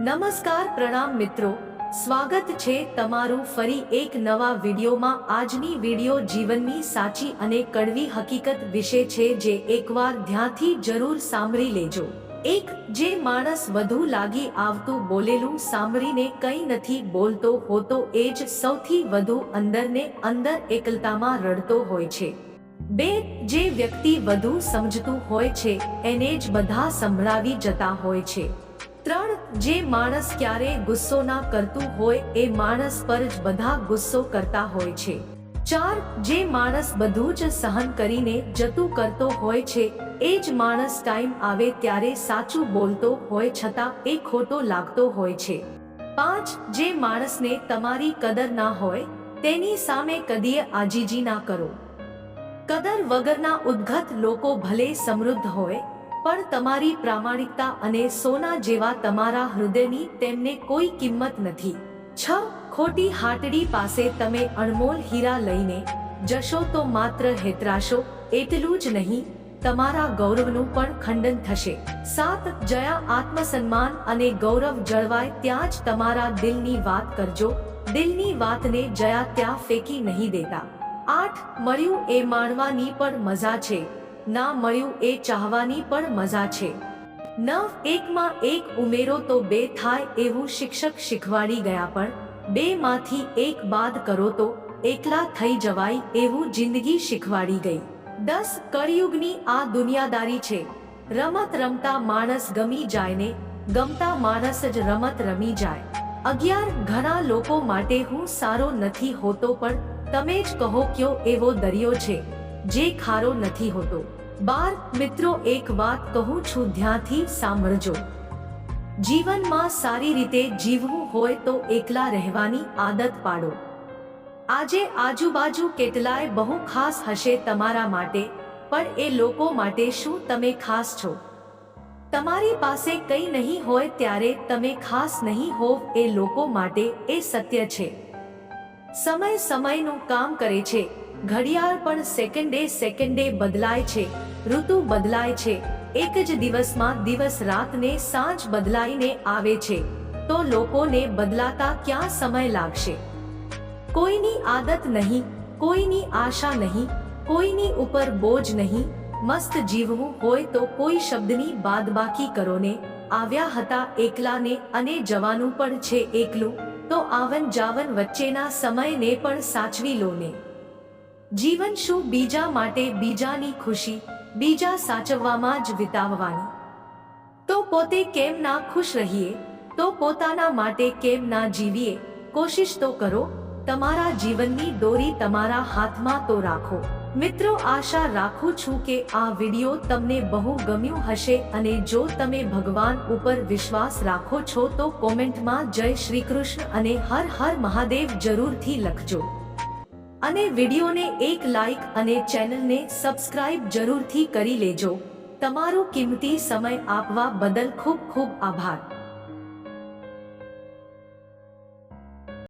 નમસ્કાર પ્રણામ મિત્રો. સ્વાગત છે તમારું ફરી એક નવા વિડીયોમાં. આજની વીડિયો જીવનની સાચી અને કડવી હકીકત વિશે છે જે એકવાર ધ્યાનથી જરૂર સાંભળી લેજો. એક, જે માણસ વધુ લાગી આવતું બોલેલું સાંભળીને કંઈ નથી બોલતો હોતો એ જ સૌથી વધુ અંદરને અંદર એકલતામાં રડતો હોય છે. બે, જે વ્યક્તિ વધુ સમજતું હોય છે, એને જ બધા સંભળાવી જતા હોય છે. ત્રણ જે માણસ ક્યારે ગુસ્સો ના કરતું હોય એ માણસ પર જ બધા ગુસ્સો કરતા હોય છે. ચાર જે માણસ બધું જ સહન કરીને જતું કરતો હોય છે, એ જ માણસ ટાઈમ આવે ત્યારે સાચું બોલતો હોય છતાં એ ખોટો લાગતો હોય છે. પાંચ જે માણસને તમારી કદર ના હોય, તેની સામે કદીએ આજીજી ના કરો. કદર વગરના ઉદ્ઘત લોકો ભલે સમૃદ્ધ હોય પણ તમારી પ્રામાણિકતા અને સોના જેવા તમારા હૃદયની તેમને કોઈ કિંમત નથી. છ, ખોટી હાટડી પાસે તમે અણમોલ હીરા લઈને જશો તો માત્ર હેતરાશો, એટલું જ નહીં, તમારા ગૌરવનું પણ ખંડન થશે. સાત, જયા આત્મસન્માન અને ગૌરવ જળવાય ત્યાં જ તમારા દિલની વાત કરજો, દિલની વાતને જયા ત્યાં ફેંકી નહીં દેતા. આઠ, મળ્યું એ માણવાની પણ મજા છે. ના મળ્યું એ ચાહવાની પણ મજા છે. નવ એકમાં એક ઉમેરો તો બે થાય એવું શિક્ષક શીખવાડી ગયા પણ બે માંથી એક બાદ કરો તો એકલા થઈ જવાય એવું જિંદગી શીખવાડી ગઈ. દસ કળિયુગની આ દુનિયાદારી છે. રમત રમતા માણસ ગમી જાય ને ગમતા માણસ જ રમત રમી જાય. અગિયાર ઘણા લોકો માટે હું સારો નથી હોતો પણ તમે જ કહો કયો એવો દરિયો છે. જે ખારો નથી હોતો. બાર મિત્રો, એક વાત કહું છું, ધ્યાનથી સાંભળજો. જીવનમાં સારી રીતે જીવવું હોય તો એકલા રહેવાની આદત પાડો. આજે આજુબાજુ કેટલાય બહુ ખાસ હશે તમારા માટે, પણ એ લોકો માટે શું તમે ખાસ છો? તમારી પાસે કંઈ નહીં હોય ત્યારે તમે ખાસ નહીં હોવ એ લોકો માટે એ સત્ય છે. સમય સમયનું કામ કરે છે. ઘડિયાળ પણ સેકન્ડે સેકન્ડે બદલાય છે. ઋતુ બદલાય છે. એક જ દિવસમાં દિવસ રાતને સાંજ બદલાઈને આવે છે. તો લોકોને બદલાતા ક્યાં સમય લાગશે? કોઈની આદત નહીં, કોઈની આશા નહીં, કોઈની ઉપર બોજ નહીં. મસ્ત જીવવું હોય તો કોઈ શબ્દની બાદબાકી કરો ને આવ્યા હતા એકલાને અને જવાનું પણ છે એકલું. તો આવન જાવન વચ્ચેના સમયને પણ સાચવી લો ને જીવન શું બીજા માટે બીજાની ખુશી, બીજા સાચવવામાં જ વિતાવવાની? તો પોતે કેમ ના ખુશ રહીએ, તો પોતાના માટે કેમ ના જીવીએ, કોશિશ તો કરો, તમારા જીવનની દોરી તમારા હાથમાં તો રાખો. મિત્રો, આશા રાખું છું કે આ વિડિયો તમને બહુ ગમ્યું હશે અને જો તમે ભગવાન ઉપર વિશ્વાસ રાખો છો તો કોમેન્ટમાં જય શ્રી કૃષ્ણ અને હર હર મહાદેવ જરૂરથી લખજો. અને વિડીયોને એક લાઈક અને ચેનલને સબસ્ક્રાઇબ જરૂરથી કરી લેજો. તમારો કિંમતી સમય આપવા બદલ ખૂબ ખૂબ આભાર.